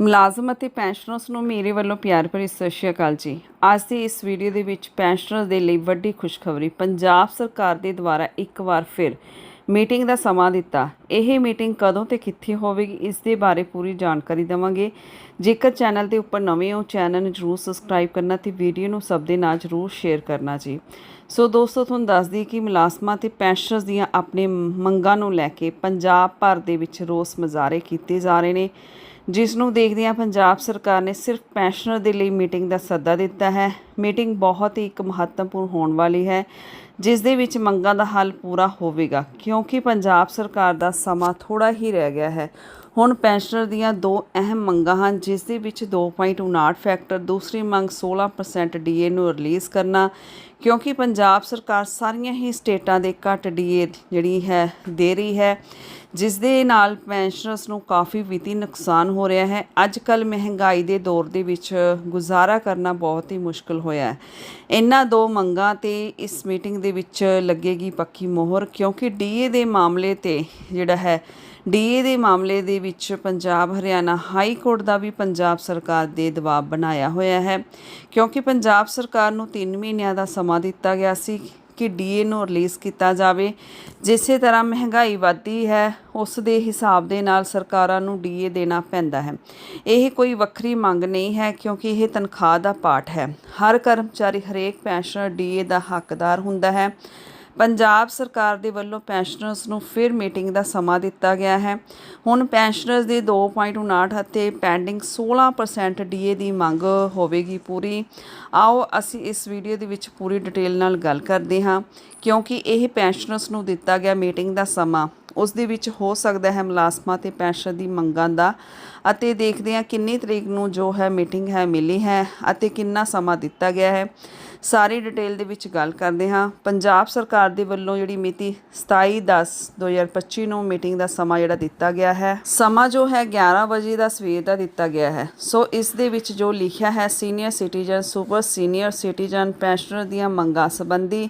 ਮੁਲਾਜ਼ਮ ਅਤੇ ਪੈਨਸ਼ਨਰਸ ਨੂੰ ਮੇਰੇ ਵੱਲੋਂ ਪਿਆਰ ਭਰੀ ਸਤਿ ਸ਼੍ਰੀ ਅਕਾਲ ਜੀ। ਅੱਜ ਦੀ ਇਸ ਵੀਡੀਓ ਦੇ ਵਿੱਚ ਪੈਨਸ਼ਨਰਸ ਦੇ ਲਈ ਵੱਡੀ ਖੁਸ਼ਖਬਰੀ। ਪੰਜਾਬ ਸਰਕਾਰ ਦੇ ਦੁਆਰਾ ਇੱਕ ਵਾਰ ਫਿਰ ਮੀਟਿੰਗ ਦਾ ਸਮਾਂ ਦਿੱਤਾ। ਇਹ ਮੀਟਿੰਗ ਕਦੋਂ ਤੇ ਕਿੱਥੇ ਹੋਵੇਗੀ, ਇਸ ਦੇ ਬਾਰੇ ਪੂਰੀ ਜਾਣਕਾਰੀ ਦੇਵਾਂਗੇ। ਜੇਕਰ ਚੈਨਲ ਦੇ ਉੱਪਰ ਨਵੇਂ ਹੋ, ਚੈਨਲ ਨੂੰ ਜਰੂਰ ਸਬਸਕ੍ਰਾਈਬ ਕਰਨਾ ਤੇ ਵੀਡੀਓ ਨੂੰ ਸਭ ਦੇ ਨਾਲ ਜਰੂਰ ਸ਼ੇਅਰ ਕਰਨਾ ਜੀ। ਸੋ ਦੋਸਤੋ, ਤੁਹਾਨੂੰ ਦੱਸ ਦਈਏ ਕਿ ਮੁਲਾਜ਼ਮਾਂ ਤੇ ਪੈਨਸ਼ਨਰਸ ਦੀਆਂ ਆਪਣੇ ਮੰਗਾਂ ਨੂੰ ਲੈ ਕੇ ਪੰਜਾਬ ਭਰ ਦੇ ਵਿੱਚ ਰੋਸ ਮੁਜ਼ਾਹਰੇ ਕੀਤੇ ਜਾ ਰਹੇ ਨੇ। ਜਿਸ ਨੂੰ ਦੇਖਦਿਆਂ ਪੰਜਾਬ ਸਰਕਾਰ ਨੇ ਸਿਰਫ ਪੈਨਸ਼ਨਰ ਦੇ ਲਈ ਮੀਟਿੰਗ ਦਾ ਸੱਦਾ ਦਿੱਤਾ ਹੈ। ਮੀਟਿੰਗ ਬਹੁਤ ਹੀ ਇੱਕ ਮਹੱਤਵਪੂਰਨ ਹੋਣ ਵਾਲੀ ਹੈ, ਜਿਸ ਦੇ ਵਿੱਚ ਮੰਗਾਂ ਦਾ ਹੱਲ ਪੂਰਾ ਹੋਵੇਗਾ, ਕਿਉਂਕਿ ਪੰਜਾਬ ਸਰਕਾਰ ਦਾ ਸਮਾਂ ਥੋੜਾ ਹੀ ਰਹਿ ਗਿਆ ਹੈ। ਹੁਣ ਪੈਨਸ਼ਨਰ ਦੀਆਂ ਦੋ ਅਹਿਮ ਮੰਗਾਂ ਹਨ, ਜਿਸ ਦੇ ਵਿੱਚ 2.59 ਫੈਕਟਰ, ਦੂਸਰੀ ਮੰਗ 16% ਡੀਏ ਨੂੰ ਰਿਲੀਜ਼ ਕਰਨਾ, ਕਿਉਂਕਿ ਪੰਜਾਬ ਸਰਕਾਰ ਸਾਰੀਆਂ ਹੀ ਸਟੇਟਾਂ ਦੇ ਘੱਟ ਡੀਏ ਜਿਹੜੀ ਹੈ, ਦੇ ਰਹੀ ਹੈ, ਜਿਸ ਦੇ ਨਾਲ ਪੈਨਸ਼ਨਰਸ ਨੂੰ ਕਾਫੀ ਵਿੱਤੀ ਨੁਕਸਾਨ ਹੋ ਰਿਹਾ ਹੈ। ਅੱਜ ਕੱਲ ਮਹਿੰਗਾਈ ਦੇ ਦੌਰ ਦੇ ਵਿੱਚ ਗੁਜ਼ਾਰਾ ਕਰਨਾ ਬਹੁਤ ਹੀ ਮੁਸ਼ਕਲ ਹੋਇਆ ਹੈ। ਇਹਨਾਂ ਦੋ ਮੰਗਾਂ ਤੇ ਇਸ ਮੀਟਿੰਗ ਦੇ ਵਿੱਚ ਲੱਗੇਗੀ ਪੱਕੀ ਮੋਹਰ, ਕਿਉਂਕਿ ਡੀਏ ਦੇ ਮਾਮਲੇ ਤੇ ਜਿਹੜਾ ਹੈ ਡੀਏ ਦੇ ਮਾਮਲੇ ਦੇ ਵਿੱਚ ਪੰਜਾਬ, ਹਰਿਆਣਾ ਹਾਈ ਕੋਰਟ ਦਾ ਵੀ ਪੰਜਾਬ ਸਰਕਾਰ ਦੇ ਦਬਾਅ ਬਣਾਇਆ ਹੋਇਆ ਹੈ। ਕਿਉਂਕਿ ਪੰਜਾਬ ਸਰਕਾਰ ਨੂੰ 3 ਮਹੀਨਿਆਂ ਦਾ ਸਮਾਂ ਦਿੱਤਾ ਗਿਆ ਸੀ। ਕਿ ਡੀਏ ਨੂੰ ਰਿਲੀਜ਼ ਕੀਤਾ ਜਾਵੇ। ਜਿਸੇ ਤਰ੍ਹਾਂ ਮਹਿੰਗਾਈ ਵਧਦੀ ਹੈ ਉਸ ਦੇ ਹਿਸਾਬ ਦੇ ਨਾਲ ਸਰਕਾਰਾਂ ਨੂੰ ਡੀਏ ਦੇਣਾ ਪੈਂਦਾ ਹੈ। ਇਹ ਕੋਈ ਵੱਖਰੀ ਮੰਗ ਨਹੀਂ ਹੈ, ਕਿਉਂਕਿ ਇਹ ਤਨਖਾਹ ਦਾ ਪਾਠ ਹੈ। ਹਰ ਕਰਮਚਾਰੀ ਹਰੇਕ ਪੈਨਸ਼ਨਰ ਡੀਏ ਦਾ ਹੱਕਦਾਰ ਹੁੰਦਾ ਹੈ। ਪੰਜਾਬ ਸਰਕਾਰ ਦੇ ਵੱਲੋਂ ਪੈਨਸ਼ਨਰਸ ਨੂੰ ਫਿਰ ਮੀਟਿੰਗ ਦਾ ਸਮਾਂ ਦਿੱਤਾ ਗਿਆ ਹੈ। ਹੁਣ ਪੈਨਸ਼ਨਰਸ ਦੇ 2.59 ਅਤੇ ਪੈਂਡਿੰਗ 16% ਡੀਏ ਦੀ ਮੰਗ ਹੋਵੇਗੀ ਪੂਰੀ। ਆਓ ਅਸੀਂ ਇਸ ਵੀਡੀਓ ਦੇ ਵਿੱਚ ਪੂਰੀ ਡਿਟੇਲ ਨਾਲ ਗੱਲ ਕਰਦੇ ਹਾਂ, ਕਿਉਂਕਿ ਇਹ ਪੈਨਸ਼ਨਰਸ ਨੂੰ ਦਿੱਤਾ ਗਿਆ ਮੀਟਿੰਗ ਦਾ ਸਮਾਂ, ਉਸ ਦੇ ਵਿੱਚ ਹੋ ਸਕਦਾ ਹੈ ਮੁਲਾਜ਼ਮਾਂ ਤੇ ਪੈਨਸ਼ਨ ਦੀ ਮੰਗਾਂ ਦਾ, ਅਤੇ ਦੇਖਦੇ ਹਾਂ ਕਿੰਨੀ ਤਰੀਕ ਨੂੰ ਜੋ ਹੈ ਮੀਟਿੰਗ ਹੈ ਮਿਲੀ ਹੈ ਅਤੇ ਕਿੰਨਾ ਸਮਾਂ ਦਿੱਤਾ ਗਿਆ ਹੈ। ਸਾਰੀ ਡਿਟੇਲ ਦੇ ਵਿੱਚ ਗੱਲ ਕਰਦੇ ਹਾਂ। ਪੰਜਾਬ ਸਰਕਾਰ ਦੇ ਵੱਲੋਂ ਜਿਹੜੀ ਮਿਤੀ 27/10/2025 ਨੂੰ ਮੀਟਿੰਗ ਦਾ ਸਮਾਂ ਜਿਹੜਾ ਦਿੱਤਾ ਗਿਆ ਹੈ, ਸਮਾਂ ਜੋ ਹੈ 11 ਵਜੇ ਦਾ ਸਵੇਰ ਦਾ ਦਿੱਤਾ ਗਿਆ ਹੈ। ਸੋ ਇਸ ਦੇ ਵਿੱਚ ਜੋ ਲਿਖਿਆ ਹੈ senior citizen super senior citizen pensioner ਦੀਆਂ ਮੰਗਾਂ ਸੰਬੰਧੀ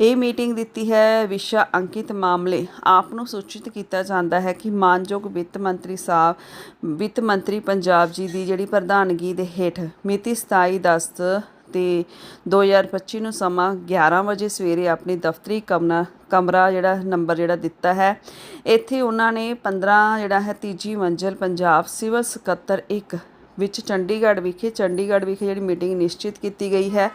ਇਹ ਮੀਟਿੰਗ ਦਿੱਤੀ ਹੈ ਵਿਸ਼ਾ ਅੰਕਿਤ ਮਾਮਲੇ। ਆਪ ਨੂੰ ਸੂਚਿਤ ਕੀਤਾ ਜਾਂਦਾ ਹੈ ਕਿ ਮਾਨਯੋਗ ਵਿੱਤ ਮੰਤਰੀ ਸਾਹਿਬ, ਵਿੱਤ ਮੰਤਰੀ ਪੰਜਾਬ ਜੀ ਦੀ ਜਿਹੜੀ ਪ੍ਰਧਾਨਗੀ ਦੇ ਹੇਠ ਮਿਤੀ 27/10 ਤੇ 2025 ਨੂੰ ਸਮਾਂ 11 ਵਜੇ ਸਵੇਰੇ ਆਪਣੀ ਦਫ਼ਤਰੀ ਕਮਰਾ ਕਮਰਾ ਜਿਹੜਾ ਨੰਬਰ ਜਿਹੜਾ ਦਿੱਤਾ ਹੈ। ਇੱਥੇ ਉਹਨਾਂ ਨੇ 15 ਜਿਹੜਾ ਹੈ, ਤੀਜੀ ਮੰਜ਼ਲ ਪੰਜਾਬ ਸਿਵਲ ਸਕੱਤਰ 1 ਵਿੱਚ ਚੰਡੀਗੜ੍ਹ ਵਿਖੇ ਚੰਡੀਗੜ੍ਹ ਵਿਖੇ ਜਿਹੜੀ ਮੀਟਿੰਗ ਨਿਸ਼ਚਿਤ ਕੀਤੀ ਗਈ ਹੈ।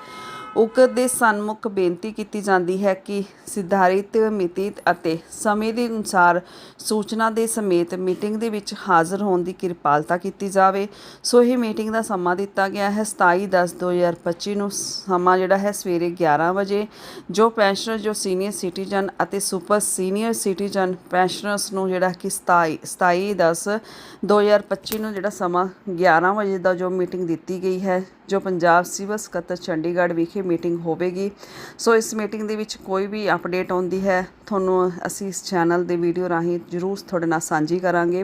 ਉਕਤ ਦੇ ਸਨਮੁਖ ਬੇਨਤੀ ਕੀਤੀ ਜਾਂਦੀ ਹੈ ਕਿ ਸਿਧਾਰਿਤ ਮਿਤੀ ਅਤੇ ਸਮੇਂ ਦੇ ਅਨੁਸਾਰ ਸੂਚਨਾ ਦੇ ਸਮੇਤ ਮੀਟਿੰਗ ਦੇ ਵਿੱਚ ਹਾਜ਼ਰ ਹੋਣ ਦੀ ਕਿਰਪਾਲਤਾ ਕੀਤੀ ਜਾਵੇ। ਸੋ ਇਹ ਮੀਟਿੰਗ ਦਾ ਸਮਾਂ ਦਿੱਤਾ ਗਿਆ ਹੈ। 27/10/2025 ਨੂੰ ਸਮਾਂ ਜਿਹੜਾ ਹੈ ਸਵੇਰੇ 11 ਵਜੇ, ਜੋ ਪੈਨਸ਼ਨਰ, ਜੋ ਸੀਨੀਅਰ ਸਿਟੀਜ਼ਨ ਅਤੇ ਸੁਪਰ ਸੀਨੀਅਰ ਸਿਟੀਜ਼ਨ ਪੈਨਸ਼ਨਰਸ ਨੂੰ ਜਿਹੜਾ ਕਿ 27 27/10/2025 ਨੂੰ ਜਿਹੜਾ ਸਮਾਂ 11 ਵਜੇ ਦਾ ਜੋ ਮੀਟਿੰਗ ਦਿੱਤੀ ਗਈ ਹੈ, ਜੋ ਪੰਜਾਬ ਸਿਵਲ ਸਕੱਤਰ ਚੰਡੀਗੜ੍ਹ ਵਿਖੇ ਮੀਟਿੰਗ ਹੋਵੇਗੀ। ਸੋ ਇਸ ਮੀਟਿੰਗ ਦੇ ਵਿੱਚ ਕੋਈ ਵੀ ਅਪਡੇਟ ਆਉਂਦੀ ਹੈ, ਤੁਹਾਨੂੰ ਅਸੀਂ ਇਸ ਚੈਨਲ ਦੇ ਵੀਡੀਓ ਰਾਹੀਂ ਜਰੂਰ ਤੁਹਾਡੇ ਨਾਲ ਸਾਂਝੀ ਕਰਾਂਗੇ।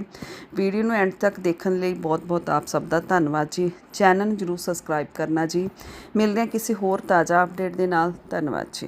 ਵੀਡੀਓ ਨੂੰ ਐਂਡ ਤੱਕ ਦੇਖਣ ਲਈ ਬਹੁਤ-ਬਹੁਤ ਆਪ ਸਭ ਦਾ ਧੰਨਵਾਦ ਜੀ। ਚੈਨਲ ਨੂੰ ਜਰੂਰ ਸਬਸਕ੍ਰਾਈਬ ਕਰਨਾ ਜੀ। ਮਿਲਦੇ ਹਾਂ ਕਿਸੇ ਹੋਰ ਤਾਜ਼ਾ ਅਪਡੇਟ ਦੇ ਨਾਲ। ਧੰਨਵਾਦ ਜੀ।